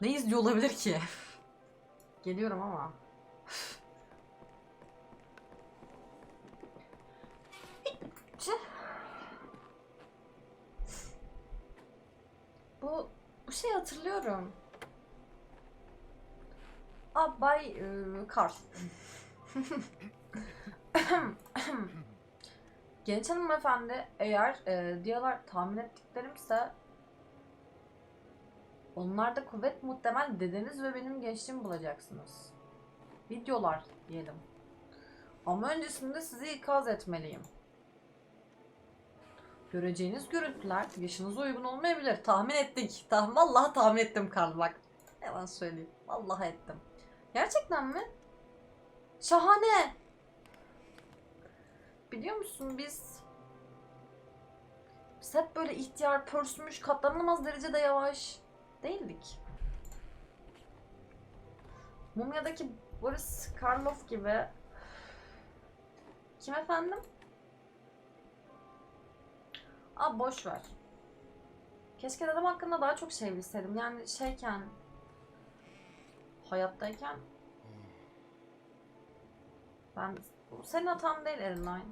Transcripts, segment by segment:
Ne izliyor olabilir ki? Geliyorum ama. Bu bu şeyi hatırlıyorum. Aa Bay e, Karl. Genç hanımefendi eğer e, diyorlar tahmin ettiklerimse onlarda kuvvet muhtemel dedeniz ve benim gençliğimi bulacaksınız. Videolar diyelim. Ama öncesinde sizi ikaz etmeliyim. Göreceğiniz görüntüler yaşınıza uygun olmayabilir. Tahmin ettik. Tahmin, vallahi tahmin ettim Karl bak. Yalan söyleyeyim. Vallahi ettim. Gerçekten mi? Şahane. Biliyor musun biz biz hep böyle ihtiyar, pörsümüş, katlanılamaz derecede yavaş değildik. Mumya'daki Boris Karloff gibi kim efendim? Aa boş ver. Keşke dedem hakkında daha çok şey bilseydim. Yani şeyken hayattayken ben bu senin hatan değil Erenline.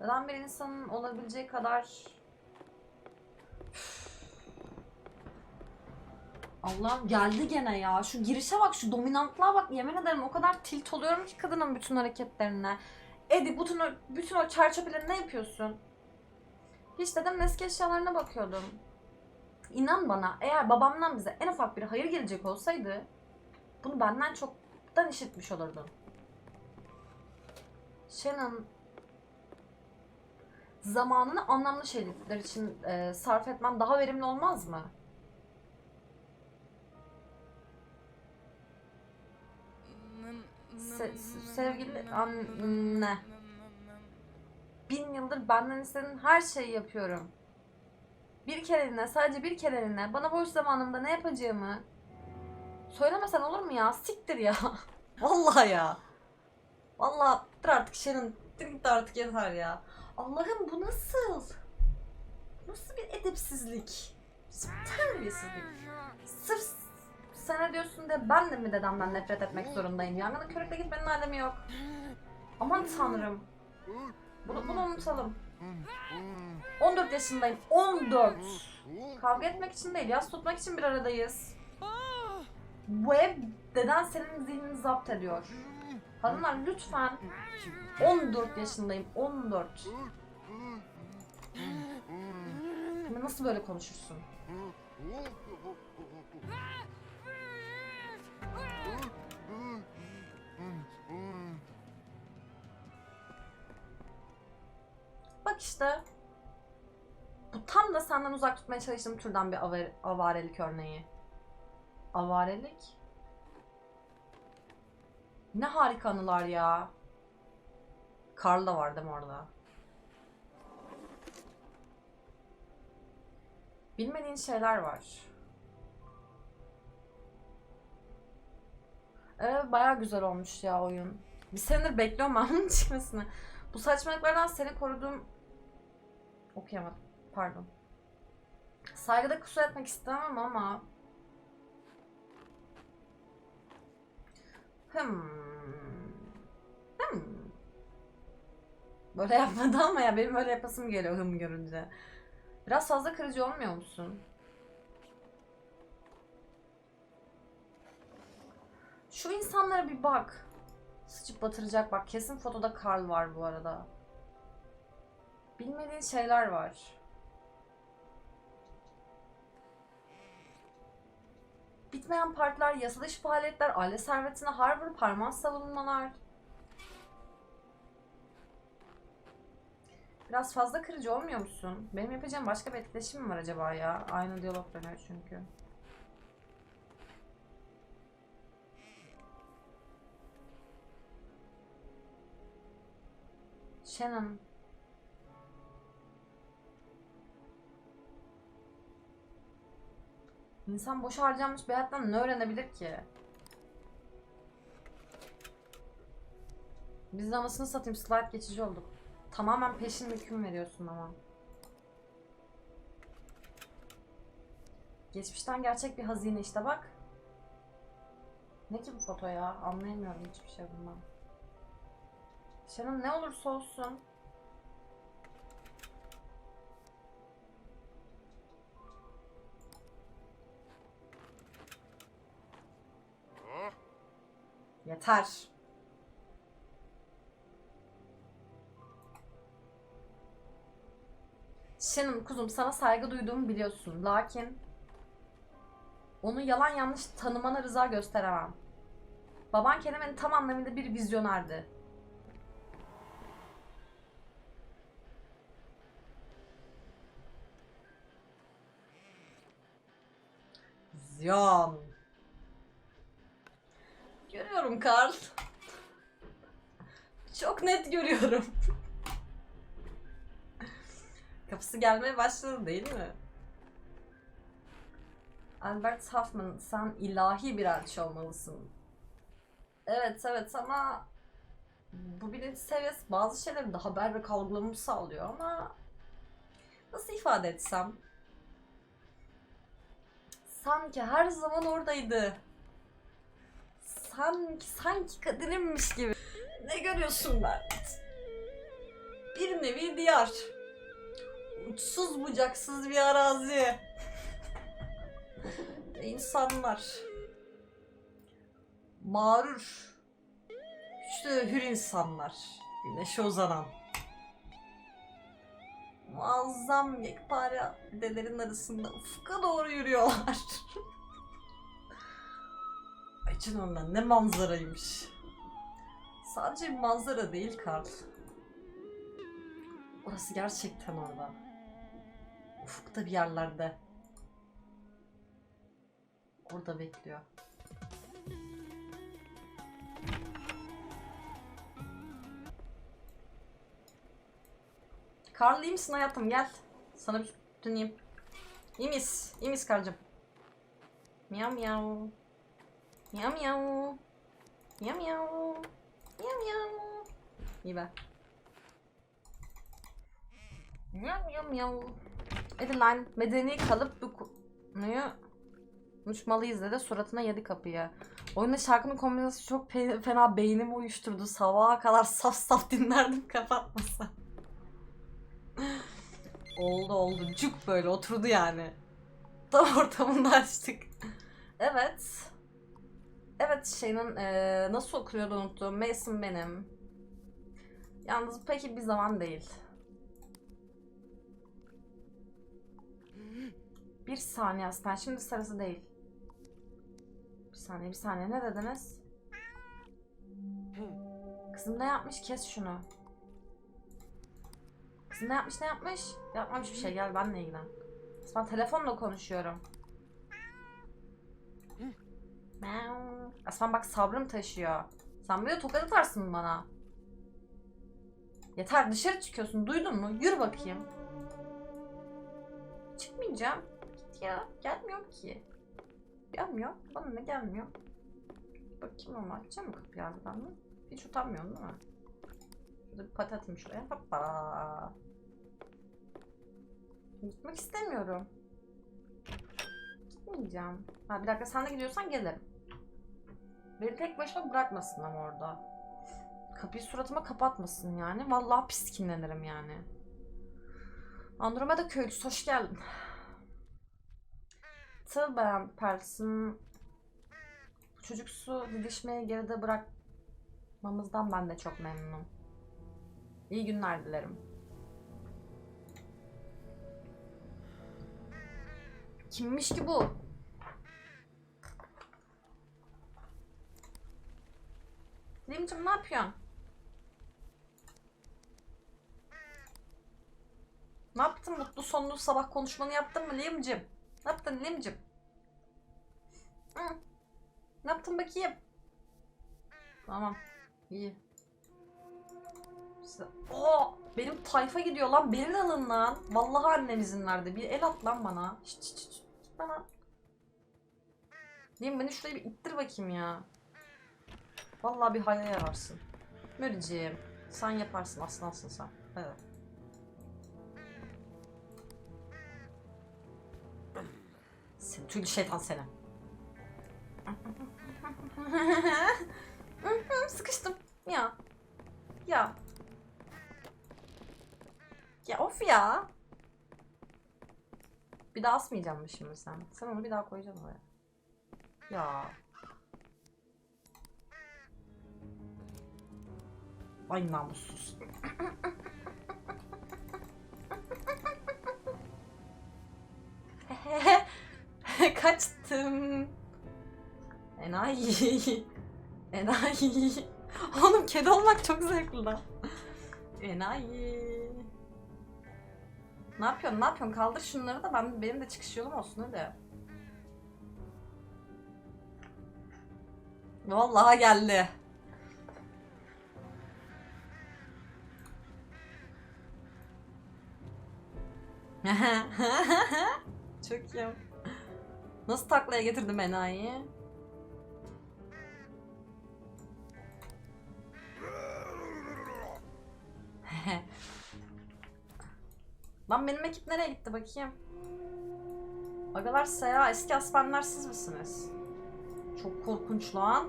Neden bir insanın olabileceği kadar Allah'ım geldi gene ya. Şu girişe bak, şu dominantlığa bak. Yemin ederim o kadar tilt oluyorum ki kadının bütün hareketlerine. Edi bütün o, bütün o çerçeveleri ne yapıyorsun? Hiç dedim eski eşyalarına bakıyordum. İnan bana eğer babamdan bize en ufak bir hayır gelecek olsaydı bunu benden çoktan işitmiş olurdun. Shannon zamanını anlamlı şeyler için e, sarf etmen daha verimli olmaz mı? Se- sevgili anne. Bin yıldır benden istediğin her şeyi yapıyorum. Bir kereliğine, sadece bir kereliğine bana boş zamanımda ne yapacağımı söylemesen olur mu ya? Siktir ya. Vallahi ya. Vallahi dur artık Sharon. Git artık yeter ya. Allah'ım bu nasıl? Nasıl bir edepsizlik? Nasıl bir terbiyesizlik? Sırf sana diyorsun de ben de mi dedemden nefret etmek zorundayım? Yangının körükle gitmenin alemi yok. Aman tanrım. Bunu, bunu unutalım. 14 yaşındayım. 14. Kavga etmek için değil, yas tutmak için bir aradayız. Bu ev deden senin zihnini zapt ediyor. Hanımlar lütfen 14 yaşındayım. 14. Ama nasıl böyle konuşursun? Bak işte. Bu tam da senden uzak tutmaya çalıştığım türden bir avar- avarelik örneği. Avarelik? Ne harika anılar ya. Karl da var değil mi orada? Bilmediğin şeyler var. Evet bayağı güzel olmuş ya oyun. Bir senedir bekliyorum ben bunun çıkmasını. Bu saçmalıklardan seni koruduğum... Okuyamadım. Pardon. Saygıda kusur etmek istemem ama... Hmm. Hmm. Böyle yapmadı ama ya benim böyle yapasım geliyor hım görünce. Biraz fazla kırıcı olmuyor musun? Şu insanlara bir bak. Sıçıp batıracak bak. Kesin fotoda Karl var bu arada. Bilmediğin şeyler var. Bitmeyen partiler, yasa dışı faaliyetler, aile servetine Harvard parmağı savunmalar. Biraz fazla kırıcı olmuyor musun? Benim yapacağım başka bir etkileşim mi var acaba ya? Aynı diyalog dönüyor çünkü. Shannon. İnsan boş harcanmış bir hayattan ne öğrenebilir ki? Biz anasını satayım slide geçici olduk. Tamamen peşin hüküm veriyorsun ama. Geçmişten gerçek bir hazine işte bak. Ne ki bu foto ya? Anlayamıyorum hiçbir şey bundan. Şenol ne olursa olsun. Yeter. Shannon kuzum sana saygı duyduğumu biliyorsun. Lakin onu yalan yanlış tanımana rıza gösteremem. Baban kelimenin tam anlamıyla bir vizyonerdi. Vizyon. Görüyorum Karl. Çok net görüyorum. Kapısı gelmeye başladı değil mi? Albert Hoffman sen ilahi bir elçi olmalısın. Evet evet ama bu bilinç seviyesi bazı şeyleri daha berrak algılamamı sağlıyor ama nasıl ifade etsem? Sanki her zaman oradaydı. Sanki, sanki kadınımmış gibi. Ne görüyorsun Bert? Bir nevi diyar. Uçsuz bucaksız bir arazi. İnsanlar. Mağrur. Güçlü hür insanlar. Güneşe uzanan. Muazzam yekpare delerin arasında ufka doğru yürüyorlar. Ay canım ne manzaraymış. Sadece bir manzara değil Karl. Orası gerçekten orada. Ufukta bir yerlerde. Orada bekliyor. Karl iyi misin hayatım gel. Sana bir döneyim. İyi miyiz? İyi miyiz Karl'cığım? Miyav miyav. Miyav miyav. Miyav miyav. Miyav miyav. İyi be. Miyav miyav miyav. Adeline medeni kalıp bu konuyu konuşmalıyız dedi. Suratına yedi kapıyı. Oyunda şarkının kombinasyonu çok fena beynimi uyuşturdu. Sabaha kadar saf saf dinlerdim kapatmasa. oldu oldu. Cuk böyle oturdu yani. Tam ortamında açtık. Evet. Evet şeyin eee, nasıl okunuyordu unuttum. Mason benim. Yalnız peki bir zaman değil. Bir saniye Aslan. Şimdi sırası değil. Bir saniye bir saniye. Ne dediniz? Kızım ne yapmış? Kes şunu. Kızım ne yapmış ne yapmış? Yapmamış bir şey. Gel benle ilgilen. Ben telefonla konuşuyorum. Meow. Aslan bak sabrım taşıyor. Sen böyle tokat atarsın bana. Yeter dışarı çıkıyorsun. Duydun mu? Yürü bakayım. Çıkmayacağım. Git ya. Gelmiyor ki. Gelmiyor. Bana ne gelmiyor? Bakayım ama açacağım mı kapıyı harbiden mi? Hiç utanmıyorum değil mi? Şurada bir pati atayım şuraya. Hoppa. Gitmek istemiyorum. Gitmeyeceğim. Ha bir dakika sen de gidiyorsan gelirim. Beni tek başıma bırakmasın ama orada. Kapıyı suratıma kapatmasın yani. Vallahi pis kinlenirim yani. Andromeda köylüsü hoş geldin. Tığ beğen Persin. Çocuksu didişmeyi geride bırakmamızdan ben de çok memnunum. İyi günler dilerim. Kimmiş ki bu? Limcim ne yapıyorsun? Ne yaptın? Mutlu sonlu sabah konuşmanı yaptın mı Liam'cim? Ne yaptın Liam'cim? Hı. Ne yaptın bakayım? Tamam. İyi. Size- Oo, benim tayfa gidiyor lan. Beni de alın lan. Vallahi annem izin verdi. Bir el at lan bana. Şşt şşt. Git bana. Liam beni şuraya bir ittir bakayım ya. Vallahi bir hayra yararsın. Möriciğim. Sen yaparsın aslansın sen. Evet. seni. Tüylü şeytan seni. Sıkıştım. Ya. Ya. Ya of ya. Bir daha asmayacağım mı şimdi sen? Sen onu bir daha koyacaksın oraya. Ya. Ay namussuz. Kaçtım. Enayi. Enayi. Oğlum kedi olmak çok zevkli lan. Enayi. Ne yapıyorsun? Ne yapıyorsun? Kaldır şunları da ben benim de çıkış yolum olsun hadi. Vallahi geldi. Çok iyi. Nasıl taklaya getirdim enayi? Lan benim ekip nereye gitti bakayım? Agalar ya eski aspenler siz misiniz? Çok korkunç lan.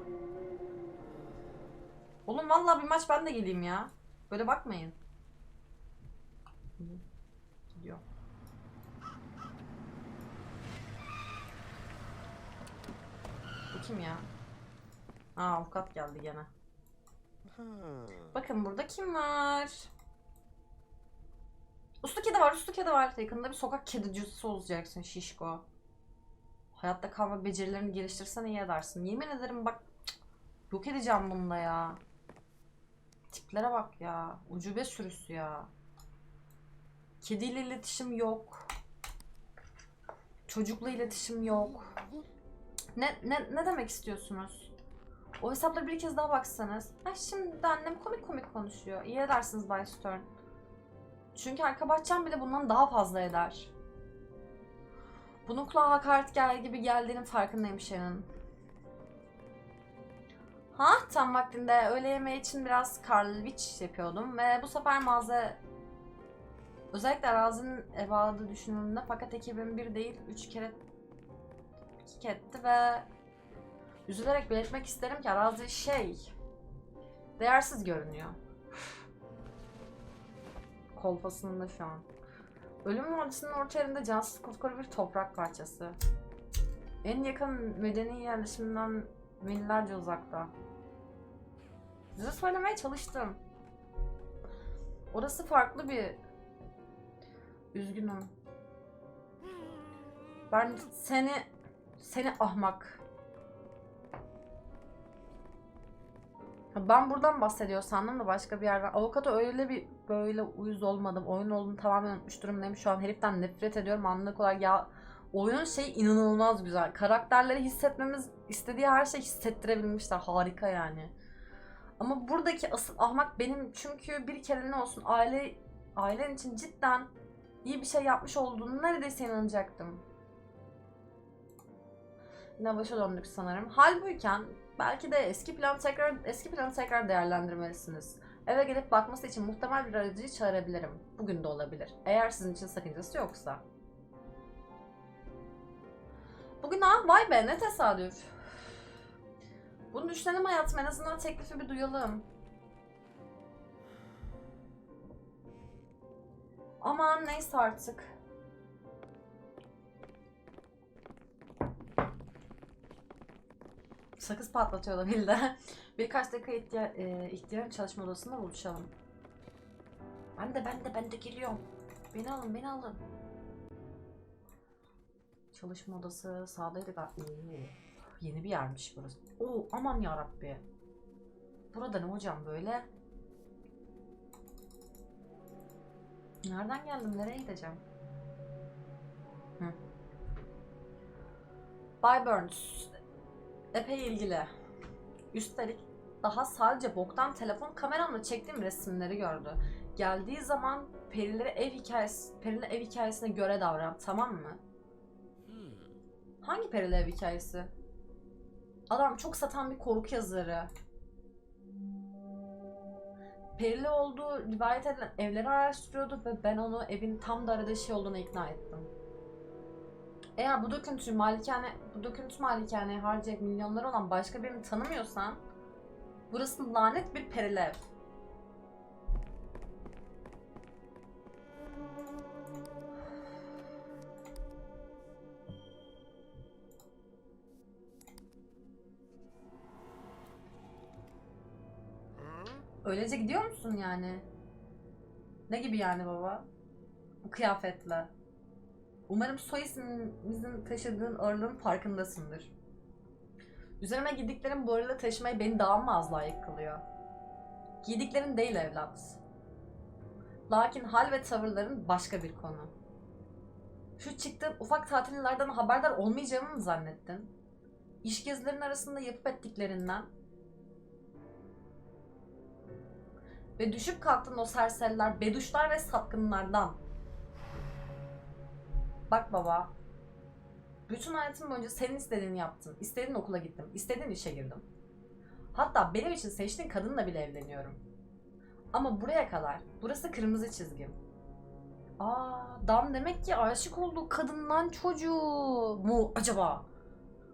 Oğlum vallahi bir maç ben de geleyim ya. Böyle bakmayın. Gidiyor. Bu kim ya? Aa avukat geldi gene. Bakın burada kim var? Uslu kedi var, uslu kedi var. Yakında bir sokak kedicisi olacaksın şişko. Hayatta kalma becerilerini geliştirsen iyi edersin. Yemin ederim bak yok edeceğim bunda ya. Tiplere bak ya. Ucube sürüsü ya. Kediyle iletişim yok. Çocukla iletişim yok. Ne, ne, ne demek istiyorsunuz? O hesaplara bir kez daha baksanız. Ha şimdi annem komik komik konuşuyor. İyi edersiniz Bay Stern. Çünkü arka bahçem bile bundan daha fazla eder. Bunun kulağa hakaret gel gibi geldiğinin farkındayım Shannon. Ha tam vaktinde öğle yemeği için biraz karlviç yapıyordum ve bu sefer mağaza özellikle arazinin ebadı düşünüldüğünde fakat ekibim bir değil üç kere iki etti ve üzülerek belirtmek isterim ki arazi şey değersiz görünüyor. Kolpasında şu an. Ölüm Vadisi'nin orta yerinde cansız kupkuru bir toprak parçası. En yakın medeni yerleşiminden millerce uzakta. Size söylemeye çalıştım. Orası farklı bir... Üzgünüm. Ben seni... Seni ahmak. Ben buradan bahsediyor sandım da başka bir yerden. Avukata öyle bir böyle uyuz olmadım. Oyun olduğunu tamamen unutmuş durumdayım. Şu an heriften nefret ediyorum. Anlık olarak ya oyunun şey inanılmaz güzel. Karakterleri hissetmemiz istediği her şeyi hissettirebilmişler. Harika yani. Ama buradaki asıl ahmak benim çünkü bir kere ne olsun aile ailen için cidden iyi bir şey yapmış olduğunu neredeyse inanacaktım. Yine başa döndük sanırım. Halbuyken belki de eski plan tekrar eski planı tekrar değerlendirmelisiniz. Eve gelip bakması için muhtemel bir aracıyı çağırabilirim. Bugün de olabilir. Eğer sizin için sakıncası yoksa. Bugün ha vay be ne tesadüf. Bunu düşünelim hayatım en azından teklifi bir duyalım. Aman neyse artık. Sakız patlatıyorlar Hilde. Birkaç dakika ihtiya e, ihtiyar çalışma odasında buluşalım. Ben de ben de ben de geliyorum. Beni alın beni alın. Çalışma odası sağdaydı galiba. Yeni bir yermiş burası. Oo aman ya Rabbi. Burada ne hocam böyle? Nereden geldim? Nereye gideceğim? Hı. Bay Burns. Epey ilgili. Üstelik daha sadece boktan telefon kameramla çektiğim resimleri gördü. Geldiği zaman perileri ev hikayesi, perili ev hikayesine göre davran, tamam mı? Hangi perili ev hikayesi? Adam çok satan bir korku yazarı. Perili olduğu rivayet edilen evleri araştırıyordu ve ben onu evin tam da aradığı şey olduğuna ikna ettim. Eğer bu döküntüyü malikane, bu döküntü malikaneye harcayacak milyonları olan başka birini tanımıyorsan burası lanet bir perilev. Öylece gidiyor musun yani? Ne gibi yani baba? Bu kıyafetle. Umarım soy ismimizin taşıdığın ağırlığın farkındasındır. Üzerime giydiklerim bu arada taşımayı beni daha mı az layık kılıyor? Giydiklerin değil evlat. Lakin hal ve tavırların başka bir konu. Şu çıktığın ufak tatillerden haberdar olmayacağımı mı zannettin? İş gezilerinin arasında yapıp ettiklerinden ve düşüp kalktığın o serseriler, beduşlar ve sapkınlardan. Bak baba, bütün hayatım boyunca senin istediğini yaptım. İstediğin okula gittim, istediğin işe girdim. Hatta benim için seçtiğin kadınla bile evleniyorum. Ama buraya kadar, burası kırmızı çizgim. Aa, Dam demek ki aşık olduğu kadından çocuğu mu acaba?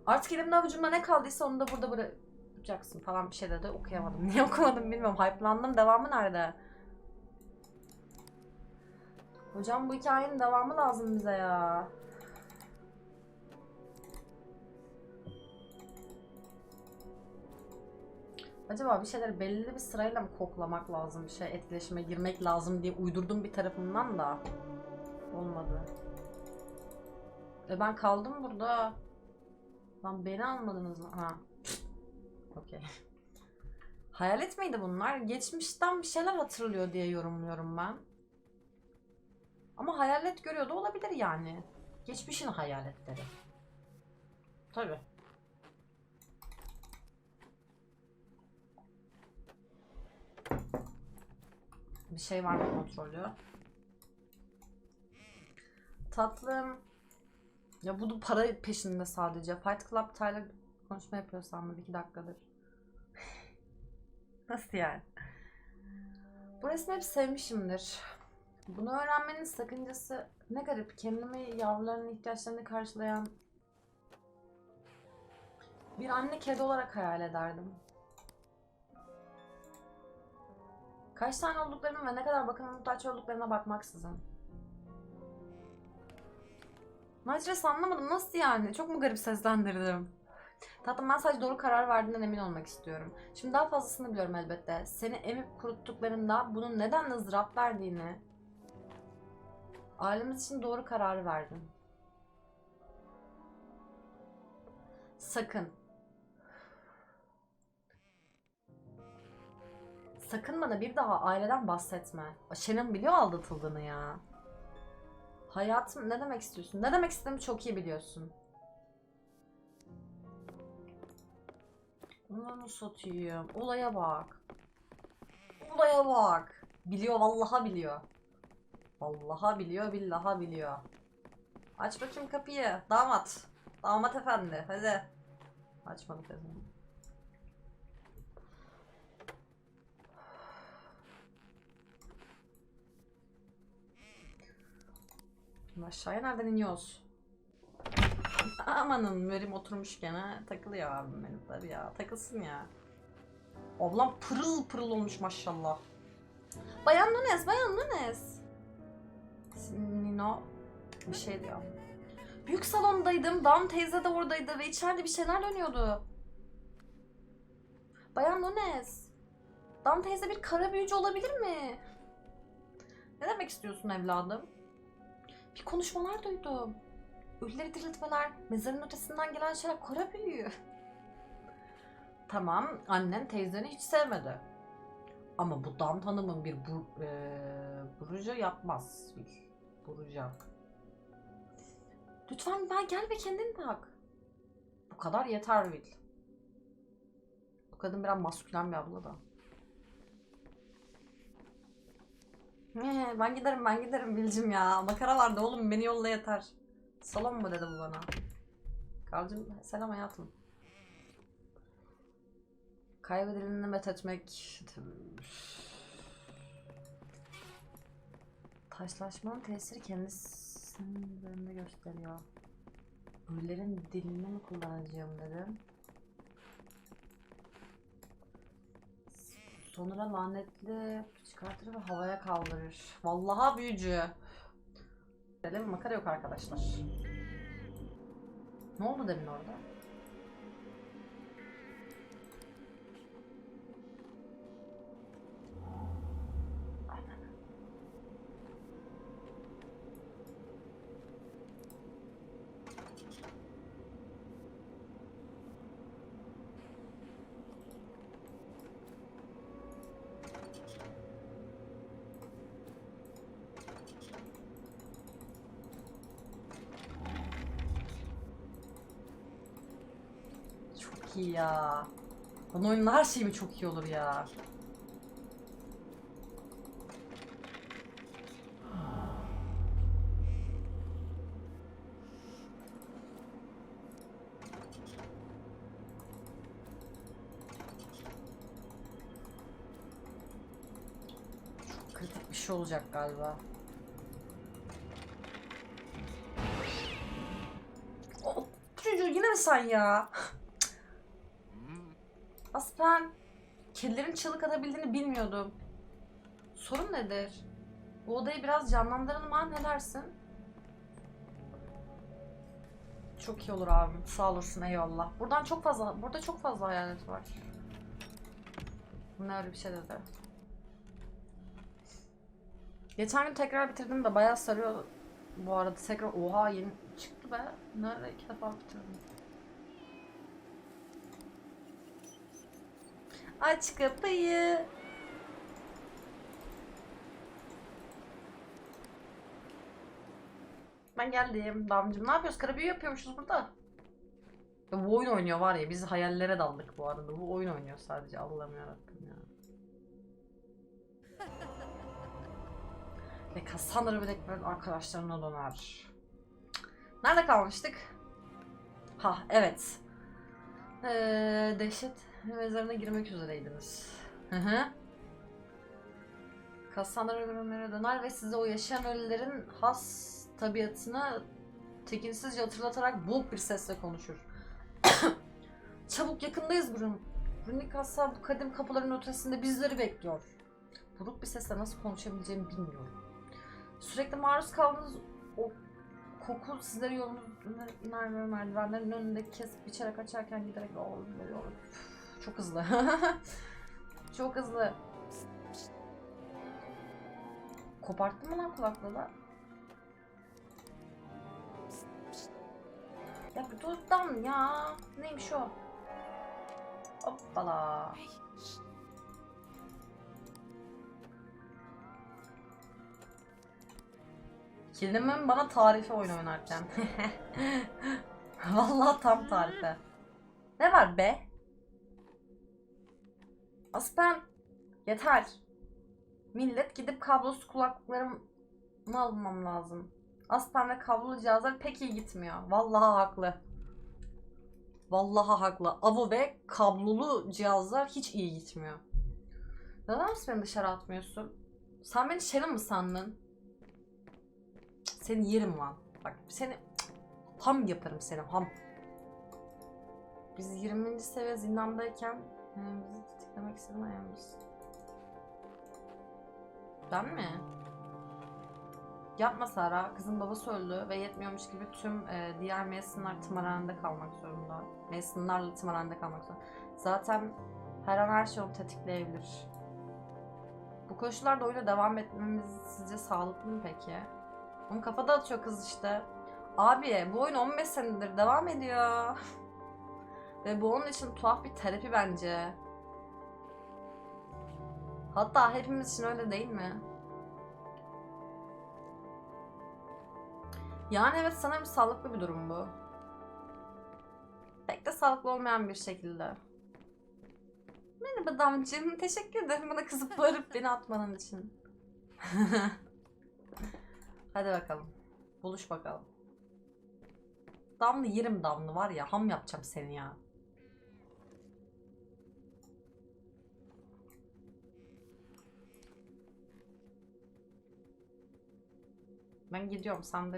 Artık elimde avucumda ne kaldıysa onu da burada bırakacaksın falan bir şey dedi okuyamadım. Niye okumadım bilmiyorum. Hype'landım. Devamı nerede? Hocam bu hikayenin devamı lazım bize ya. Acaba bir şeyleri belli bir sırayla mı koklamak lazım, bir şey etkileşime girmek lazım diye uydurdum bir tarafımdan da olmadı. E ben kaldım burada. Lan beni almadınız mı? Ha. Okey. Hayalet miydi bunlar? Geçmişten bir şeyler hatırlıyor diye yorumluyorum ben. Ama hayalet görüyor da olabilir yani. Geçmişin hayaletleri. Tabii. Bir şey var mı kontrolü? Tatlım. Ya bu da para peşinde sadece. Fight Club Tyler konuşma yapıyor sandım iki dakikadır. Nasıl yani? Bu resmi hep sevmişimdir. Bunu öğrenmenin sakıncası ne garip. Kendimi yavrularının ihtiyaçlarını karşılayan bir anne kedi olarak hayal ederdim. Kaç tane olduklarını ve ne kadar bakıma muhtaç olduklarına bakmaksızın. Macres anlamadım. Nasıl yani? Çok mu garip seslendirdim? Tatlım ben sadece doğru karar verdiğinden emin olmak istiyorum. Şimdi daha fazlasını biliyorum elbette. Seni emip kuruttuklarında bunun neden ızdırap verdiğini, ailemiz için doğru kararı verdim. Sakın. Sakın bana bir daha aileden bahsetme. Şen'in biliyor aldatıldığını ya. Hayatım ne demek istiyorsun? Ne demek istediğimi çok iyi biliyorsun. Onu satayım. Olaya bak. Olaya bak. Biliyor vallaha biliyor. Vallaha biliyor billaha biliyor. Aç bakayım kapıyı. Damat. Damat efendi. Hadi. Açmadı kızım. Şimdi aşağıya nereden iniyoruz? Amanın verim oturmuş gene takılıyor abim benim tabii ya takılsın ya. Ablam pırıl pırıl olmuş maşallah. Bayan Nunes, Bayan Nunes. Nino bir şey diyor. Büyük salondaydım, Dam teyze de oradaydı ve içeride bir şeyler dönüyordu. Bayan Nunes, Dam teyze bir kara büyücü olabilir mi? Ne demek istiyorsun evladım? Bir konuşmalar duydum. Ölüleri diriltmeler, mezarın ötesinden gelen şeyler kara büyüğü. Tamam, annen teyzeni hiç sevmedi. Ama bu Dam Hanım'ın bir bur, eee, burucu yapmaz. Bir Buruca. Lütfen ben gel ve kendin tak. Bu kadar yeter Will. Bu kadın biraz maskülen bir abla da. Ee, ben giderim ben giderim Bilcim ya. Makara vardı oğlum beni yolla yeter. Salon mu dedi bu bana. Karcım selam hayatım. Kaybedileni met etmek. Taşlaşmanın tesiri kendisinin üzerinde gösteriyor. Ölülerin dilini mi kullanacağım dedim. Sonra lanetli çıkartır ve havaya kaldırır. Vallahi büyücü. Böyle bir makara yok arkadaşlar. Ne oldu demin orada? Çok iyi ya. Bana oyunun her şeyi mi çok iyi olur ya. Çok kritik bir şey olacak galiba. Çocuğu yine mi sen ya? Aslen kedilerin çığlık atabildiğini bilmiyordum. Sorun nedir? Bu odayı biraz canlandıralım ha ne dersin? Çok iyi olur abim. Sağ olasın eyvallah. Buradan çok fazla, burada çok fazla hayalet var. Ne öyle bir şey dedi. Geçen gün tekrar bitirdim de bayağı sarıyor bu arada. Tekrar oha yeni çıktı be. Nerede iki defa bitirdim. Aç kapıyı. Ben geldim. Damcım ne yapıyoruz? Karabüyü yapıyormuşuz burada. Ya bu oyun oynuyor var ya. Biz hayallere daldık bu arada. Bu oyun oynuyor sadece. Allah'ım yarabbim ya. Ve Cassandra Blackburn arkadaşlarına döner. Nerede kalmıştık? Ha evet. Ee, dehşet mezarına girmek üzereydiniz. Hı hı. Cassandra ölümlere döner ve size o yaşayan ölülerin has tabiatını tekinsizce hatırlatarak boğuk bir sesle konuşur. Çabuk yakındayız Grun. Runik Hassar bu kadim kapıların ötesinde bizleri bekliyor. Buruk bir sesle nasıl konuşabileceğimi bilmiyorum. Sürekli maruz kaldığınız o koku sizleri yolunuz merdiven merdivenlerin önünde kesip biçerek açarken giderek oluyor. Çok hızlı. Çok hızlı. Koparttın mı lan kulaklığı? Ya bir dur lan ya. Neymiş o? Hoppala. Kelimemin bana tarifi oyun oynarken. Vallahi tam tarife. Ne var be? Aspen yeter. Millet gidip kablosuz kulaklıklarımı almam lazım. Aspen ve kablolu cihazlar pek iyi gitmiyor. Vallahi haklı. Vallahi haklı. Avo ve kablolu cihazlar hiç iyi gitmiyor. Neden beni dışarı atmıyorsun? Sen beni şerim mi sandın? Seni yerim lan. Bak seni ham yaparım seni ham. Biz 20. seviye zindandayken e, bizi tetiklemek istedim ayağımız. Ben mi? Yapma Sara. Kızın babası öldü ve yetmiyormuş gibi tüm e, diğer Mason'lar tımarhanede kalmak zorunda. Mason'larla tımarhanede kalmak zorunda. Zaten her an her şey onu tetikleyebilir. Bu koşullarda oyuna devam etmemiz sizce sağlıklı mı peki? Onu kafada atıyor kız işte. Abi bu oyun 15 senedir devam ediyor. Ve bu onun için tuhaf bir terapi bence. Hatta hepimiz için öyle değil mi? Yani evet sanırım sağlıklı bir durum bu. Pek de sağlıklı olmayan bir şekilde. Merhaba damcığım. Teşekkür ederim bana kızıp bağırıp beni atmanın için. Hadi bakalım. Buluş bakalım. Damlı yerim damlı var ya. Ham yapacağım seni ya. Ben gidiyorum sen de...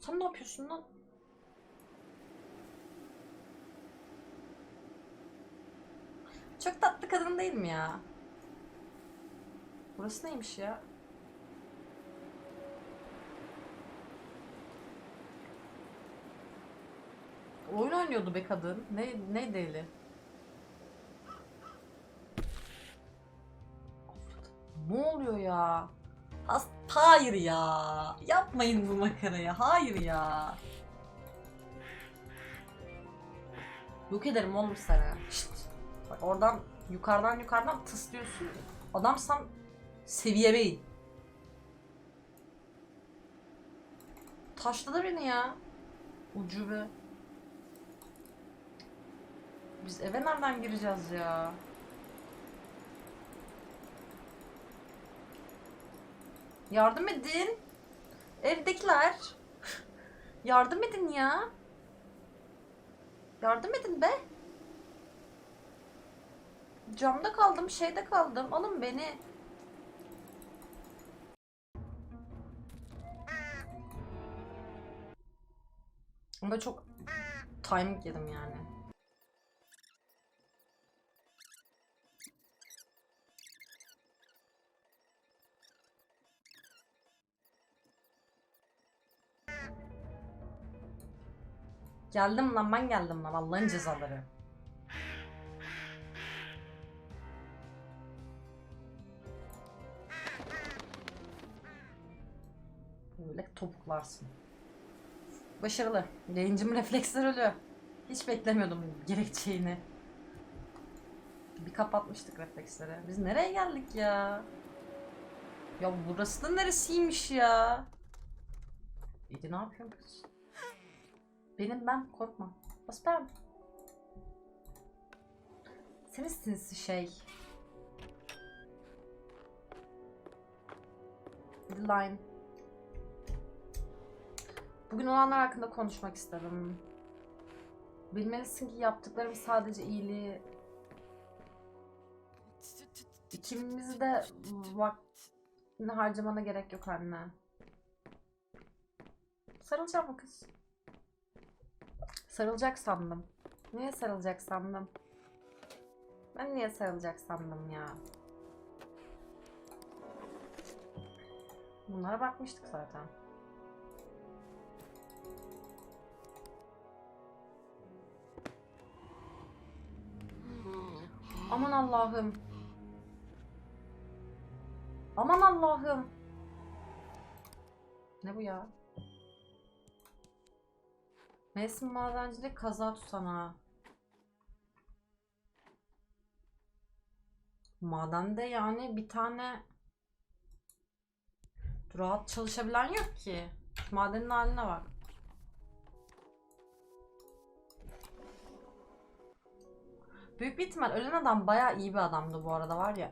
Sen ne yapıyorsun lan? Çok tatlı kadın değil mi ya? Burası neymiş ya? Oyun oynuyordu be kadın. Ne ne deli? Ne oluyor ya? Hayır ya. Yapmayın bu makarayı. Hayır ya. Yok ederim oğlum seni. Şşt. Bak oradan yukarıdan yukarıdan tıslıyorsun. Adamsan seviye beyin. Taşladı beni ya. Ucube. Biz eve nereden gireceğiz ya? Yardım edin. Evdekiler. Yardım edin ya. Yardım edin be. Camda kaldım, şeyde kaldım. Alın beni. Ama çok timing yedim yani. Geldim lan ben geldim lan Allah'ın cezaları. Böyle topuklarsın. Başarılı. Yayıncımın refleksler ölü. Hiç beklemiyordum gerekeceğini. Bir kapatmıştık refleksleri. Biz nereye geldik ya? Ya burası da neresiymiş ya? İyi ne yapıyorsun kız? Benim ben korkma. Bas ben. Senin sinsi şey. Line. Bugün olanlar hakkında konuşmak istedim. Bilmelisin ki yaptıklarım sadece iyiliği. İkimiz de vaktini harcamana gerek yok anne. Sarılacağım mı kız? Sarılacak sandım. Niye sarılacak sandım? Ben niye sarılacak sandım ya? Bunlara bakmıştık zaten. Aman Allah'ım. Aman Allah'ım. Ne bu ya? Mevsim madencilik kaza tutanağı. Madende yani bir tane rahat çalışabilen yok ki. Madenin haline bak. Büyük bir ihtimal ölen adam bayağı iyi bir adamdı bu arada var ya.